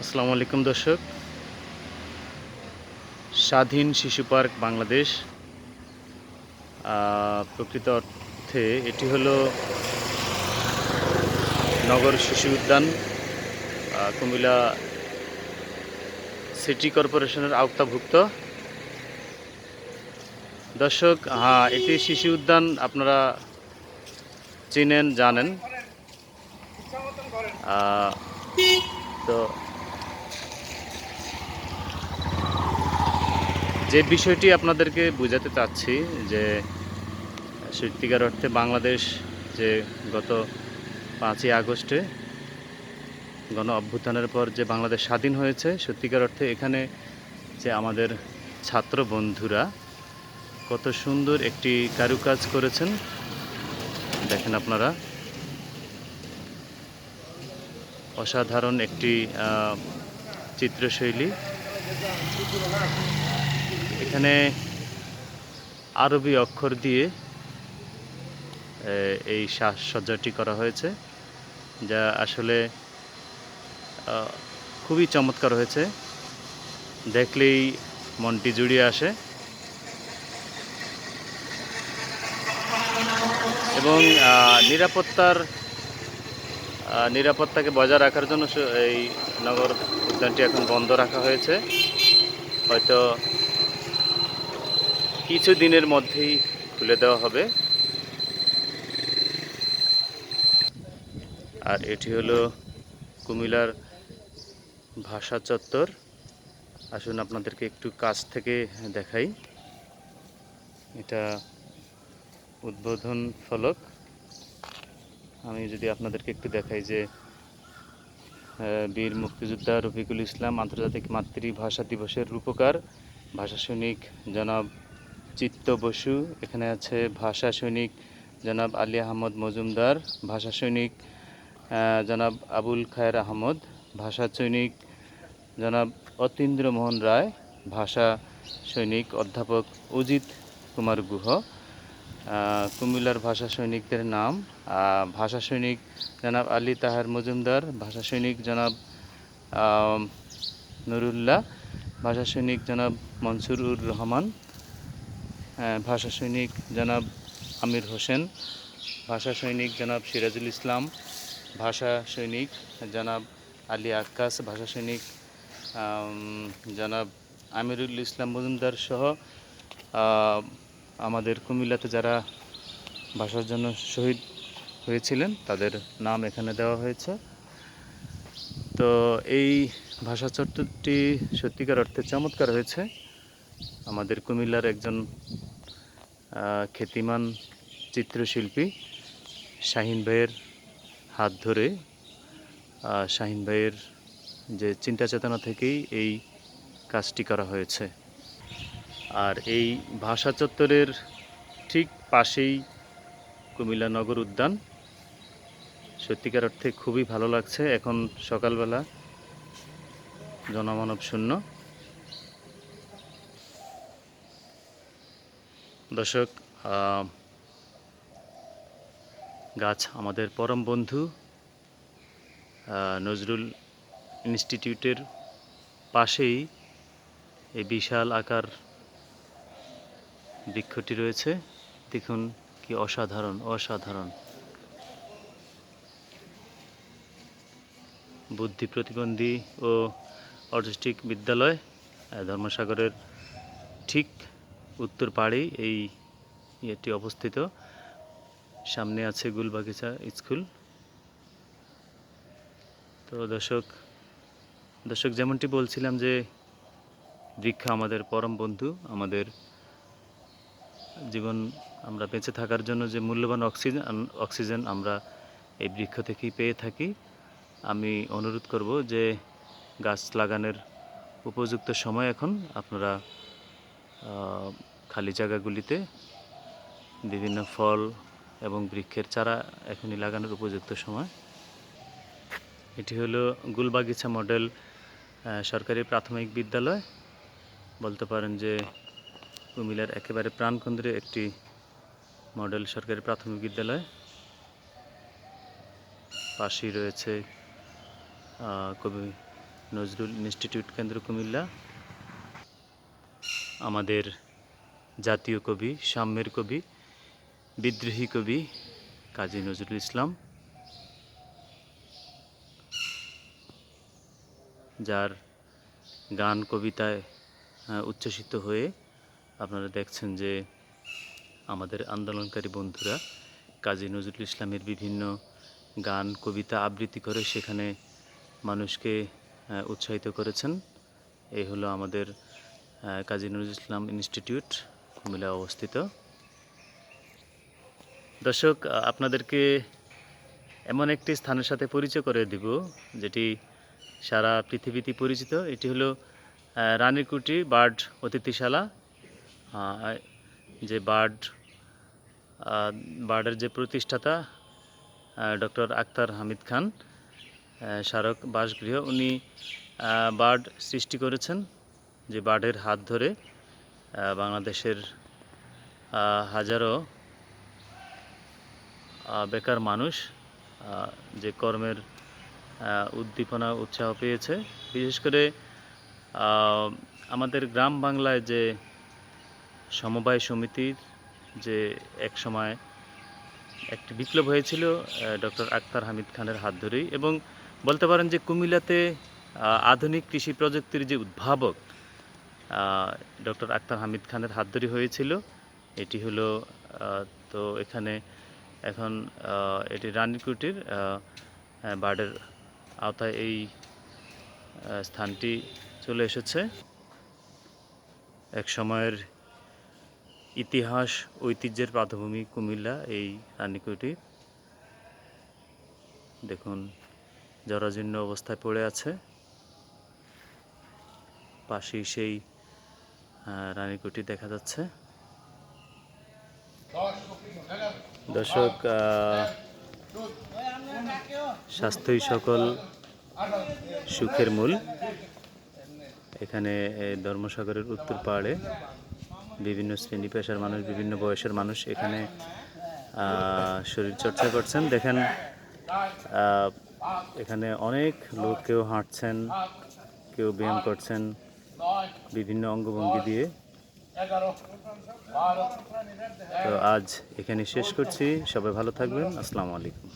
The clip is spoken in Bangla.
আসসালামু আলাইকুম দর্শক। স্বাধীন শিশু পার্ক বাংলাদেশ। প্রকৃত অর্থে এটি হলো নগর শিশু উদ্যান। কুমিল্লা সিটি কর্পোরেশনের আওতাভুক্ত। দর্শক হ্যাঁ এটি শিশু উদ্যান আপনারা চিনেন, জানেন। তো যে বিষয়টি আপনাদেরকে বোঝাতে চাচ্ছি, যে সত্যিকার অর্থে বাংলাদেশ যে গত পাঁচই আগস্টে গণ অভ্যুত্থানের পর যে বাংলাদেশ স্বাধীন হয়েছে, সত্যিকার অর্থে এখানে যে আমাদের ছাত্র বন্ধুরা কত সুন্দর একটি কারুকাজ করেছেন, দেখেন আপনারা। অসাধারণ একটি চিত্রশৈলী। এখানে আরবি অক্ষর দিয়ে এই সাজসজ্জাটি করা হয়েছে, যা আসলে খুবই চমৎকার হয়েছে। দেখলেই মনটি জুড়িয়ে আসে। এবং নিরাপত্তার নিরাপত্তাকে বজায় রাখার জন্য এই নগর উদ্যানটি এখন বন্ধ রাখা হয়েছে। হয়তো কিছু দিনের মধ্যেই খুলে দেওয়া হবে। আর এটি হলো কুমিলার ভাষা চত্বর। আসুন আপনাদেরকে একটু কাছ থেকে দেখাই। এটা উদ্বোধন ফলক। আমি যদি আপনাদেরকে একটু দেখাই যে বীর মুক্তিযোদ্ধা রফিকুল ইসলাম আন্তর্জাতিক মাতৃভাষা দিবসের রূপকার, ভাষা সৈনিক জনাব চিত্ত বসু, এখানে আছে ভাষা সৈনিক জনাব আলী আহমদ মজুমদার, ভাষা সৈনিক জনাব আবুল খায়ের আহমদ, ভাষা সৈনিক জনাব অতীন্দ্র মোহন রায়, ভাষা সৈনিক অধ্যাপক অজিত কুমার গুহ কুমিল্লার ভাষা সৈনিকদের নাম ভাষা সৈনিক জনাব আলী তাহার মজুমদার, ভাষা সৈনিক জনাব নুরুল্লাহ, ভাষা সৈনিক জনাব মনসুরুর রহমান ভাষা সৈনিক জনাব আমির হোসেন, ভাষা সৈনিক জনাব সিরাজুল ইসলাম, ভাষা সৈনিক জনাব আলী আক্কাস, ভাষা সৈনিক জনাব আমিরুল ইসলাম মজুমদার সহ আমাদের কুমিল্লাতে যারা ভাষার জন্য শহীদ হয়েছিলেন, তাদের নাম এখানে দেওয়া হয়েছে। তো এই ভাষা চত্বরটি সত্যিকার অর্থে চমৎকার হয়েছে। আমাদের কুমিল্লার একজন খ্যাতিমান চিত্রশিল্পী শাহিন ভাইয়ের হাত ধরে শাহিন ভাইয়ের যে চিন্তা চেতনা থেকেই এই কাজটি করা হয়েছে। আর এই ভাষা চত্বরের ঠিক পাশেই কুমিল্লা নগর উদ্যান। সত্যিকার অর্থে খুবই ভালো লাগছে। এখন সকালবেলা জনমানব শূন্য দর্শক গাছ আমাদের পরম বন্ধু নজরুল ইনস্টিটিউটের পাশেই এই বিশাল আকার বৃক্ষটি রয়েছে। দেখুন কি অসাধারণ অসাধারণ। বুদ্ধি প্রতিবন্ধী ও অটিস্টিক বিদ্যালয় ধর্মসাগরের ঠিক উত্তর এই ইয়েটি অবস্থিত। সামনে আছে গুলবাগিচা স্কুল। তো দর্শক দর্শক যেমনটি বলছিলাম যে বৃক্ষ আমাদের পরম বন্ধু, আমাদের জীবন আমরা বেঁচে থাকার জন্য যে মূল্যবান অক্সিজেন অক্সিজেন আমরা এই বৃক্ষ থেকেই পেয়ে থাকি। আমি অনুরোধ করব যে, গাছ লাগানোর উপযুক্ত সময় এখন আপনারা খালি জায়গাগুলিতে বিভিন্ন ফল এবং বৃক্ষের চারা এখনই লাগানোর উপযুক্ত সময়। এটি হলো গুলবাগিচা মডেল সরকারি প্রাথমিক বিদ্যালয়। বলতে পারেন যে কুমিল্লার একেবারে প্রাণকেন্দ্রে একটি মডেল সরকারি প্রাথমিক বিদ্যালয়। পাশেই রয়েছে কবি নজরুল ইনস্টিটিউট কেন্দ্র কুমিল্লা। আমাদের জাতীয় কবি, সাম্যের কবি, বিদ্রোহী কবি কাজী নজরুল ইসলাম, যার গান, কবিতায় উচ্ছ্বসিত হয়ে আপনারা দেখছেন যে আমাদের আন্দোলনকারী বন্ধুরা কাজী নজরুল ইসলামের বিভিন্ন গান, কবিতা আবৃত্তি করে সেখানে মানুষকে উৎসাহিত করেছেন। এই হলো আমাদের কাজী নজরুল ইসলাম ইনস্টিটিউট, কুমিল্লা অবস্থিত। দর্শক আপনাদেরকে এমন একটি স্থানের সাথে পরিচয় করে দিব, যেটি সারা পৃথিবীতে পরিচিত। এটি হলো রানীকুটি বার্ড অতিথিশালা। যে বার্ড বার্ডের যে প্রতিষ্ঠাতা ডক্টর আক্তার হামিদ খান স্মারক বাসগৃহ, উনি বার্ড সৃষ্টি করেছেন। যে বার্ডের হাত ধরে বাংলাদেশের হাজারো বেকার মানুষ যে কর্মের উদ্দীপনা, উৎসাহ পেয়েছে। বিশেষ করে আমাদের গ্রাম বাংলায় যে সমবায় সমিতির যে এক সময় একটি বিপ্লব হয়েছিল ডক্টর আক্তার হামিদ খানের হাত ধরেই এবং বলতে পারেন যে কুমিল্লাতে আধুনিক কৃষি প্রযুক্তির যে উদ্ভাবক ডক্টর আক্তার হামিদ খানের হাত ধরে হয়েছিল। এটি হলো তো এখানে এখন এটি রানীকুটির আহ, বার্ডের আওতায় এই স্থানটি চলে এসেছে। এক সময়ের ইতিহাস ঐতিহ্যের প্রাথভূমি কুমিল্লা এই রানীকুটি। দেখুন জরাজীর্ণ অবস্থায় পড়ে আছে। পাশেই সেই রানীকুটি দেখা যাচ্ছে। দর্শক স্বাস্থ্যই সকল সুখের মূল। এখানে ধর্মসাগরের উত্তর পাহাড়ে বিভিন্ন শ্রেণি পেশার মানুষ, বিভিন্ন বয়সের মানুষ এখানে শরীর চর্চা করছেন। দেখেন এখানে অনেক লোক কেউ হাঁটছেন, কেউ ব্যায়াম করছেন। বিভিন্ন অঙ্গভঙ্গি দিয়ে। তো আজ এখানে শেষ করছি। সবাই ভালো থাকবেন। আসসালামু আলাইকুম।